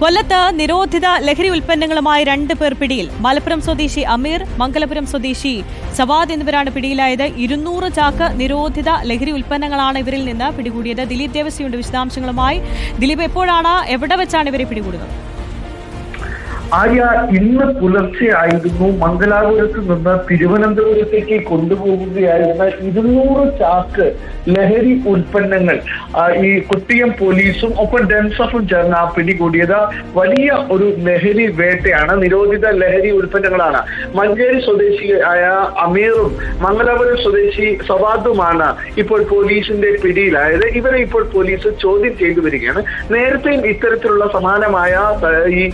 കൊല്ലത്ത് നിരോധിത ലഹരി ഉൽപ്പന്നങ്ങളുമായി രണ്ട് പേർ പിടിയിൽ. മലപ്പുറം സ്വദേശി അമീർ മംഗലപുരം സ്വദേശി സവാദ് എന്നിവരാണ് പിടിയിലായത്. ഇരുന്നൂറ് ചാക്ക് നിരോധിത ലഹരി ഉൽപ്പന്നങ്ങളാണ് ഇവരിൽ നിന്ന് പിടികൂടിയത്. ദിലീപ് ദേവസ്വയുടെ വിശദാംശങ്ങളുമായി ദിലീപ് എപ്പോഴാണ് എവിടെ വെച്ചാണ് ഇവരെ പിടികൂടുന്നത്? ആര്യ ഇന്ന് പുലർച്ചെ ആയിരുന്നു മംഗലാപുരത്ത് നിന്ന് തിരുവനന്തപുരത്തേക്ക് കൊണ്ടുപോകുകയായിരുന്ന ഇരുന്നൂറ് ചാക്ക് ലഹരി ഉൽപ്പന്നങ്ങൾ ഈ കുട്ടിയം പോലീസും ഒപ്പം ഡെൻസഫും ചേർന്ന് ആ പിടികൂടിയത് വലിയ ഒരു ലഹരി വേട്ടയാണ് നിരോധിത ലഹരി ഉൽപ്പന്നങ്ങളാണ്. മഞ്ചേരി സ്വദേശിയായ അമീറും മംഗലാപുരം സ്വദേശി സവാദുമാണ് ഇപ്പോൾ പോലീസിന്റെ പിടിയിലായത്. ഇവരെ ഇപ്പോൾ പോലീസ് ചോദ്യം ചെയ്തു വരികയാണ്. നേരത്തെയും ഇത്തരത്തിലുള്ള സമാനമായ ഈ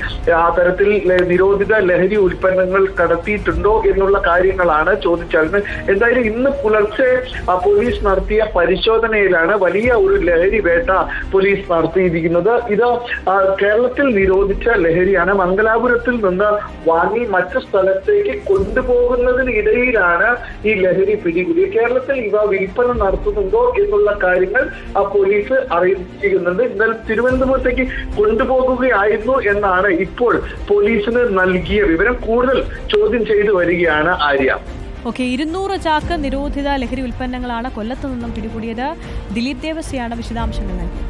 തരത്തിൽ ല- നിരോധിത ലഹരി ഉൽപ്പന്നങ്ങൾ കടത്തിയിട്ടുണ്ടോ എന്നുള്ള കാര്യങ്ങളാണ് ചോദിച്ചാൽ എന്തായാലും ഇന്ന് പുലർച്ചെ പോലീസ് നടത്തിയ പരിശോധനയിലാണ് വലിയ ഒരു ലഹരി വേട്ട പോലീസ് നടത്തിയിരിക്കുന്നത്. ഇത് കേരളത്തിൽ നിരോധിച്ച ലഹരിയാണ്. മംഗലാപുരത്തിൽ നിന്ന് വാങ്ങി മറ്റു സ്ഥലത്തേക്ക് കൊണ്ടുപോകുന്നതിനിടയിലാണ് ഈ ലഹരി പിടികൂടിയത്. കേരളത്തിൽ ഇവ വിൽപ്പന നടത്തുന്നുണ്ടോ എന്നുള്ള കാര്യങ്ങൾ പോലീസ് അറിയിച്ചിരിക്കുന്നുണ്ട്. എന്നാൽ തിരുവനന്തപുരത്തേക്ക് കൊണ്ടുപോകുകയായിരുന്നു എന്നാണ് ഇപ്പോൾ പോലീസിന് നൽകിയ വിവരം കൂടുതൽ ചോദ്യം ചെയ്തു വരികയാണ് ആര്യ. ഓക്കെ ഇരുന്നൂറ് ചാക്ക് നിരോധിത ലഹരി ഉൽപ്പന്നങ്ങളാണ് കൊല്ലത്തു നിന്നും പിടികൂടിയത്. ദിലീപ് ദേവസ്യാണ് വിശദാംശങ്ങൾ നൽകിയത്.